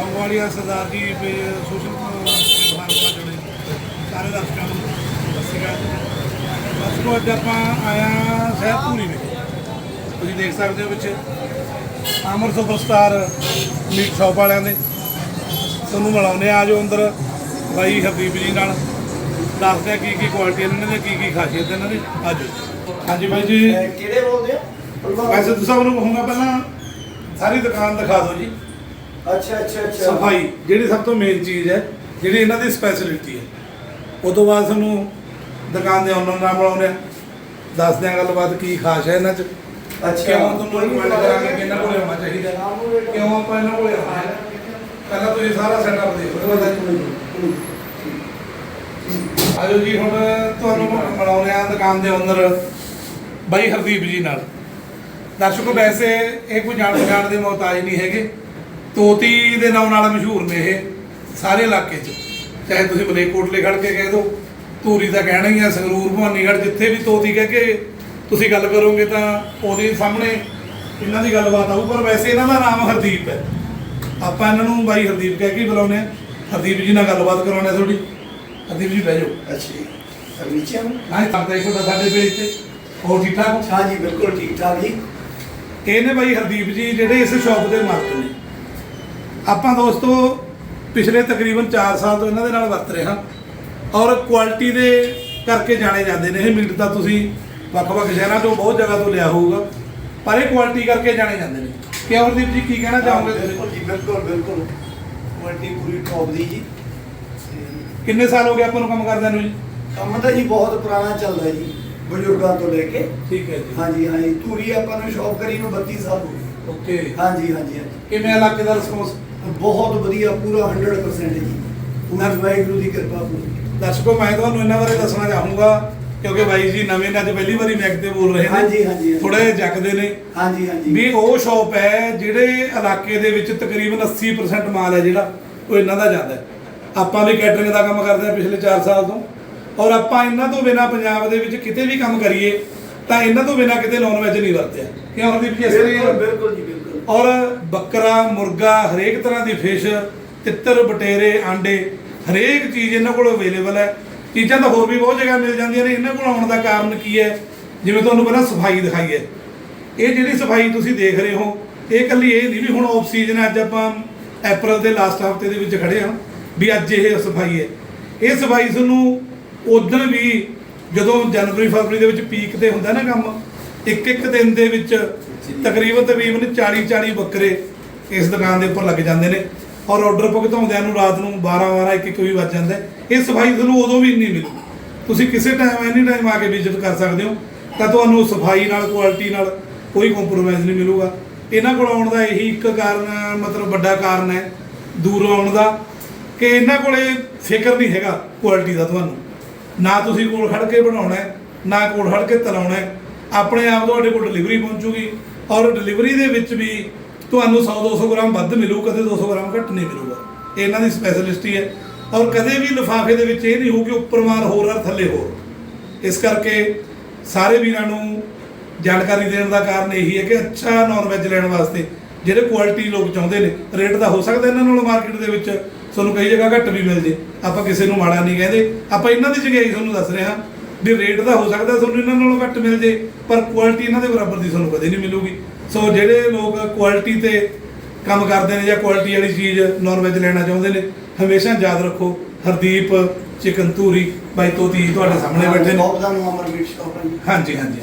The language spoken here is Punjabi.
ਲੌਂਗਵਾਲੀਆ ਸਰਦਾਰ ਜੀ ਵੀ ਸੋਸ਼ਲ ਪਲੇਟਫਾਰਮ ਨਾਲ ਜੁੜੇ ਸਾਰੇ ਦਰਸ਼ਕਾਂ ਨੂੰ ਸਤਿ ਸ਼੍ਰੀ ਅਕਾਲ। ਦਰਸ਼ਕੋ ਅੱਜ ਆਪਾਂ ਆਇਆ ਸ਼ਹਿਰ ਪੂਰੀ ਵਿੱਚ ਤੁਸੀਂ ਦੇਖ ਸਕਦੇ ਹੋ ਪਿੱਛੇ ਅਮਰ ਸੁਪਰਸਟਾਰ ਮੀਟ ਸ਼ਾਪ ਵਾਲਿਆਂ ਦੇ। ਤੁਹਾਨੂੰ ਮਿਲਾਉਂਦੇ ਆ ਆਜੋ ਅੰਦਰ ਬਾਈ ਹਰਦੀਪ ਜੀ ਨਾਲ। ਦੱਸਦੇ ਕੀ ਕੀ ਕੁਆਲਿਟੀ ਇਹਨਾਂ ਦੀ ਕੀ ਕੀ ਖਾਸੀਅਤ ਇਹਨਾਂ ਦੀ। ਆਜੋ ਹਾਂਜੀ ਬਾਈ ਜੀ। ਕਿਹੜੇ ਬੋਲਦੇ ਆ ਵੈਸੇ ਤੁਸੀਂ ਨੂੰ ਕਹੂੰਗਾ ਪਹਿਲਾਂ ਸਾਰੀ ਦੁਕਾਨ ਦਿਖਾ ਦਿਓ ਜੀ। ਅੱਛਾ ਅੱਛਾ ਅੱਛਾ। ਸਫ਼ਾਈ ਜਿਹੜੀ ਸਭ ਤੋਂ ਮੇਨ ਚੀਜ਼ ਹੈ ਜਿਹੜੀ ਇਹਨਾਂ ਦੀ ਸਪੈਸ਼ਲਿਟੀ ਹੈ। ਉਸ ਤੋਂ ਬਾਅਦ ਤੁਹਾਨੂੰ ਦੁਕਾਨ ਦੇ ਓਨਰ ਨਾਲ ਮਿਲਾਉਂਦੇ ਆ। ਦੱਸਦੇ ਆ ਗੱਲਬਾਤ ਕੀ ਖਾਸ ਹੈ ਇਹਨਾਂ 'ਚ। ਅੱਛਾ। ਕਿਉਂ ਤੁਹਾਨੂੰ ਰਿਕਮੈਂਡ ਕਰਾਂਗੇ ਕਿ ਇਹਨਾਂ ਕੋਲੇ ਆਉਣਾ ਚਾਹੀਦਾ। ਕਿਉਂ ਆਪਾਂ ਇਹਨਾਂ ਕੋਲੇ ਆਉਣਾ ਹੈ? ਪਹਿਲਾਂ ਤੁਸੀਂ ਸਾਰਾ ਸੈਟਅਪ ਦੇਖੋ ਇਹਦਾ ਆਜੋ ਜੀ ਹੁਣ ਤੁਹਾਨੂੰ ਮਿਲਾਉਂਦੇ ਆ ਦੁਕਾਨ ਦੇ ਓਨਰ ਬਾਈ ਹਰਦੀਪ ਜੀ ਨਾਲ। ਦਰਸ਼ਕੋ ਵੈਸੇ ਇਹ ਕੋਈ ਜਾਣ ਪਛਾਣ ਦੇ ਮੁਹਤਾਜ ਨਹੀਂ ਹੈਗੇ। ਤੋਤੀ ਦੇ ਨਾਮ ਨਾਲ ਮਸ਼ਹੂਰ ਨੇ ਇਹ ਸਾਰੇ ਇਲਾਕੇ 'ਚ। ਚਾਹੇ ਤੁਸੀਂ ਮਲੇਕੋਟਲੇ ਖੜ ਕੇ ਕਹਿ ਦਿਓ ਧੂਰੀ ਤਾਂ ਕਹਿਣਾ ਹੀ ਆ ਸੰਗਰੂਰ ਭਵਾਨੀਗੜ੍ਹ ਜਿੱਥੇ ਵੀ ਤੋਤੀ ਕਹਿ ਕੇ ਤੁਸੀਂ ਗੱਲ ਕਰੋਗੇ ਤਾਂ ਉਹਦੇ ਸਾਹਮਣੇ ਇਹਨਾਂ ਦੀ ਗੱਲਬਾਤ ਆਊ ਪਰ ਵੈਸੇ ਇਹਨਾਂ ਦਾ ਨਾਮ ਹਰਦੀਪ ਹੈ। ਆਪਾਂ ਇਹਨਾਂ ਨੂੰ ਬਾਈ ਹਰਦੀਪ ਕਹਿ ਕੇ ਬੁਲਾਉਂਦੇ ਆ ਹਰਦੀਪ ਜੀ ਨਾਲ ਗੱਲਬਾਤ ਕਰਾਉਣੇ ਥੋੜੀ ਹਰਦੀਪ ਜੀ ਬਹਿ ਜਾਓ। ਅੱਛਾ ਜੀ। ਸਰਵਿਸਿਆਂ ਹਾਂ ਕਰਦਾ ਇੱਕ ਤੁਹਾਡਾ ਸਾਡੇ ਪੇਜ ਤੇ ਹੋਰ ਠੀਕ ਠਾਕ ਹੋ? ਹਾਂ ਜੀ ਬਿਲਕੁਲ ਠੀਕ ਠਾਕ ਜੀ। ਇਹ ਨੇ ਬਾਈ ਹਰਦੀਪ ਜੀ ਜਿਹੜੇ ਇਸ ਸ਼ਾਪ ਦੇ ਮਾਲਕ ਨੇ। ਆਪਾਂ ਦੋਸਤੋ ਪਿਛਲੇ ਤਕਰੀਬਨ 4 ਸਾਲ ਤੋਂ ਇਹਨਾਂ ਦੇ ਨਾਲ ਵਰਤ ਰਹੇ ਹਾਂ ਔਰ ਕੁਆਲਿਟੀ ਦੇ ਕਰਕੇ ਜਾਣੇ ਜਾਂਦੇ ਨੇ ਇਹ ਮੀਟ ਤਾਂ ਤੁਸੀਂ ਵੱਖ-ਵੱਖ ਸ਼ਹਿਰਾਂ ਤੋਂ ਬਹੁਤ ਜਗ੍ਹਾ ਤੋਂ ਲਿਆ ਹੋਊਗਾ ਪਰ ਇਹ ਕੁਆਲਿਟੀ ਕਰਕੇ ਜਾਣੇ ਜਾਂਦੇ ਨੇ। ਕਿ ਹਰਦੀਪ ਜੀ ਕੀ ਕਹਿਣਾ ਚਾਹੋਗੇ? ਬਿਲਕੁਲ ਜੀ ਬਿਲਕੁਲ ਬਿਲਕੁਲ। ਕੁਆਲਿਟੀ ਪੂਰੀ ਟੌਪ ਦੀ ਜੀ। ਕਿੰਨੇ ਸਾਲ ਹੋ ਗਏ ਆਪਾਂ ਨੂੰ ਕੰਮ ਕਰਦਿਆਂ ਨੂੰ ਜੀ? ਕੰਮ ਤਾਂ ਜੀ ਬਹੁਤ ਪੁਰਾਣਾ ਚੱਲਦਾ ਜੀ ਬਜ਼ੁਰਗਾਂ ਤੋਂ ਲੈ ਕੇ। ਠੀਕ ਹੈ ਜੀ। ਹਾਂਜੀ ਹਾਂਜੀ ਧੂਰੀ ਆਪਾਂ ਨੂੰ ਸ਼ੌਪ ਕਰੀ ਨੂੰ 32 ਸਾਲ ਹੋ ਗਏ। ਓਕੇ ਹਾਂਜੀ ਹਾਂਜੀ ਹਾਂਜੀ। ਕਿਵੇਂ ਇਲਾਕੇ ਦਾ ਰਿਸਪੌਂਸ ਬਹੁਤ ਵਧੀਆ ਪੂਰਾ 100% ਜੀ। ਪੂਰੀ ਵਾਹਿਗੁਰੂ ਦੀ ਕਿਰਪਾ ਪੂਰੀ। ਦਰਸ਼ਕੋ ਮੈਂ ਤੁਹਾਨੂੰ ਇਹਨਾਂ ਬਾਰੇ ਦੱਸਣਾ ਚਾਹੂੰਗਾ ਕਿਉਂਕਿ ਬਾਈ ਜੀ ਨਵੇਂ ਨੇ ਅੱਜ ਪਹਿਲੀ ਵਾਰੀ ਮੈਕ ਤੇ ਬੋਲ ਰਹੇ ਹਾਂਜੀ, ਹਾਂਜੀ, ਹਾਂਜੀ। ਥੋੜਾ ਜੱਕਦੇ ਨੇ। ਹਾਂਜੀ ਹਾਂਜੀ। ਵੀ ਉਹ ਸ਼ਾਪ ਹੈ ਜਿਹੜੇ ਇਲਾਕੇ ਦੇ ਵਿੱਚ ਤਕਰੀਬਨ 80% ਮਾਲ ਹੈ ਜਿਹੜਾ ਉਹ ਇਹਨਾਂ ਦਾ ਜਾਂਦਾ ਹੈ। ਆਪਾਂ ਵੀ ਕੈਟਰਿੰਗ ਦਾ ਕੰਮ ਕਰਦੇ ਹਾਂ ਪਿਛਲੇ 4 ਸਾਲ ਤੋਂ। ਔਰ ਆਪਾਂ ਇਹਨਾਂ ਤੋਂ ਬਿਨਾ ਪੰਜਾਬ ਦੇ ਵਿੱਚ ਕਿਤੇ ਵੀ ਕੰਮ ਕਰੀਏ ਤਾਂ ਇਹਨਾਂ ਤੋਂ ਬਿਨਾ ਕਿਤੇ ਨੌਨ ਵੈਜ ਨਹੀਂ ਵਰਤਿਆ। ਕਿਉਂ ਹਰਦੀਪ ਜੀ ਇਸ ਬਿਲਕੁਲ ਜੀ ਬਿਲਕੁਲ। ਔਰ ਬੱਕਰਾ, ਮੁਰਗਾ, ਹਰੇਕ ਤਰ੍ਹਾਂ ਦੀ ਫਿਸ਼ ਤਿੱਤਰ, ਬਟੇਰੇ, ਆਂਡੇ, ਹਰੇਕ ਚੀਜ਼ ਇਹਨਾਂ ਕੋਲ ਅਵੇਲੇਬਲ ਹੈ। ਚੀਜ਼ਾਂ ਤਾਂ ਹੋਰ ਵੀ ਬਹੁਤ ਜਗ੍ਹਾ ਮਿਲ ਜਾਂਦੀਆਂ ਨੇ। ਇਹਨਾਂ ਕੋਲ ਆਉਣ ਦਾ ਕਾਰਨ ਕੀ ਹੈ? ਜਿਵੇਂ ਤੁਹਾਨੂੰ ਪਹਿਲਾਂ ਸਫ਼ਾਈ ਦਿਖਾਈ ਹੈ। ਇਹ ਜਿਹੜੀ ਸਫ਼ਾਈ ਤੁਸੀਂ ਦੇਖ ਰਹੇ ਹੋ, ਇਹ ਕੱਲੀ ਇਹ ਨਹੀਂ ਵੀ ਹੁਣ ਆਫ ਸੀਜ਼ਨ ਅੱਜ ਆਪਾਂ April ਦੇ ਲਾਸਟ ਹਫ਼ਤੇ ਦੇ ਵਿੱਚ ਖੜੇ ਹਾਂ ਵੀ ਅੱਜ ਇਹ ਸਫ਼ਾਈ ਹੈ। ਇਹ ਸਫ਼ਾਈ ਤੁਹਾਨੂੰ ਉਦੋਂ ਵੀ ਜਦੋਂ ਜਨਵਰੀ, ਫਰਵਰੀ ਦੇ ਵਿੱਚ ਪੀਕ ਤੇ ਹੁੰਦਾ ਨਾ ਕੰਮ ਇੱਕ ਇੱਕ ਦਿਨ ਦੇ ਵਿੱਚ ਤਕਰੀਬਨ ਤਕਰੀਬਨ 40 40 ਬੱਕਰੇ ਇਸ ਦੁਕਾਨ ਦੇ ਉੱਪਰ ਲੱਗ ਜਾਂਦੇ ਨੇ ਔਰ ਆਰਡਰ ਭੁਗਤਾਉਂਦਿਆਂ ਨੂੰ ਰਾਤ ਨੂੰ 12 12 1 1 ਵੀ ਵੱਜ ਜਾਂਦਾ ਇਹ ਸਫ਼ਾਈ ਤੁਹਾਨੂੰ ਉਦੋਂ ਵੀ ਇੰਨੀ ਮਿਲੂ ਤੁਸੀਂ ਕਿਸੇ ਟਾਈਮ ਐਨੀ ਟਾਈਮ ਆ ਕੇ ਵਿਜ਼ਿਟ ਕਰ ਸਕਦੇ ਹੋ। ਤਾਂ ਤੁਹਾਨੂੰ ਸਫ਼ਾਈ ਨਾਲ ਕੁਆਲਿਟੀ ਨਾਲ ਕੋਈ ਕੰਪਰੋਮਾਈਜ਼ ਨਹੀਂ ਮਿਲੂਗਾ। ਇਹਨਾਂ ਕੋਲ ਆਉਣ ਦਾ ਇਹੀ ਇੱਕ ਕਾਰਨ, ਮਤਲਬ ਵੱਡਾ ਕਾਰਨ ਹੈ ਦੂਰ ਆਉਣ ਦਾ ਕਿ ਇਹਨਾਂ ਕੋਲੇ ਫਿਕਰ ਨਹੀਂ ਹੈਗਾ ਕੁਆਲਿਟੀ ਦਾ ਤੁਹਾਨੂੰ। ਨਾ ਤੁਸੀਂ ਕੋਲ ਖੜ ਕੇ ਬਣਾਉਣਾ ਨਾ ਕੋਲ ਖੜ ਕੇ ਤਲਾਉਣਾ ਆਪਣੇ ਆਪ ਤੁਹਾਡੇ ਕੋਲ ਡਿਲੀਵਰੀ ਪਹੁੰਚੂਗੀ ਔਰ ਡਿਲੀਵਰੀ ਦੇ ਵਿੱਚ ਵੀ ਤੁਹਾਨੂੰ 100 200 ਗ੍ਰਾਮ ਵੱਧ ਮਿਲੂ, ਕਦੇ 200 ਗ੍ਰਾਮ ਘੱਟ ਨਹੀਂ ਮਿਲੂਗਾ। ਇਹ ਇਹਨਾਂ ਦੀ ਸਪੈਸ਼ਲਿਸਟੀ ਹੈ ਔਰ ਕਦੇ ਵੀ ਲਿਫਾਫੇ ਦੇ ਵਿੱਚ ਇਹ ਨਹੀਂ ਹੋਊ ਕਿ ਉੱਪਰ ਮਾਰ ਹੋਰ ਔਰ ਥੱਲੇ ਹੋਰ। ਇਸ ਕਰਕੇ ਸਾਰੇ ਵੀਰਾਂ ਨੂੰ ਜਾਣਕਾਰੀ ਦੇਣ ਦਾ ਕਾਰਨ ਇਹੀ ਹੈ ਕਿ ਅੱਛਾ ਨਾਨ ਵੈਜ ਲੈਣ ਵਾਸਤੇ ਜਿਹੜੇ ਕੁਆਲਿਟੀ ਲੋਕ ਚਾਹੁੰਦੇ ਨੇ ਰੇਟ ਦਾ ਹੋ ਸਕਦਾ ਇਹਨਾਂ ਨਾਲੋਂ ਮਾਰਕੀਟ ਦੇ ਵਿੱਚ। ਤੁਹਾਨੂੰ ਕਈ ਜਗ੍ਹਾ ਘੱਟ ਵੀ ਮਿਲ ਜੇ। ਆਪਾਂ ਕਿਸੇ ਨੂੰ ਮਾੜਾ ਨਹੀਂ ਕਹਿੰਦੇ। ਆਪਾਂ ਇਹਨਾਂ ਦੀ ਜਗ੍ਹਾ ਹੀ ਤੁਹਾਨੂੰ ਦੱਸ ਰਹੇ ਹਾਂ। ਵੀ ਰੇਟ ਦਾ ਹੋ ਸਕਦਾ ਤੁਹਾਨੂੰ ਇਹਨਾਂ ਨਾਲੋਂ ਘੱਟ ਮਿਲ ਜੇ ਪਰ ਕੁਆਲਿਟੀ ਇਹਨਾਂ ਦੇ ਬਰਾਬਰ ਦੀ ਤੁਹਾਨੂੰ ਕਦੇ ਨਹੀਂ ਮਿਲੂਗੀ। ਸੋ ਜਿਹੜੇ ਲੋਕ ਕੁਆਲਿਟੀ ਤੇ ਕੰਮ ਕਰਦੇ ਨੇ ਜਾਂ ਕੁਆਲਿਟੀ ਵਾਲੀ ਚੀਜ਼ ਨਾਨ ਵੈਜ ਲੈਣਾ ਚਾਹੁੰਦੇ ਨੇ ਹਮੇਸ਼ਾ ਯਾਦ ਰੱਖੋ ਹਰਦੀਪ ਚਿਕਨ ਧੂਰੀ ਬਾਈ ਤੋਤੀ ਤੁਹਾਡੇ ਸਾਹਮਣੇ ਬੈਠੇ ਨੇ। ਹਾਂਜੀ ਹਾਂਜੀ।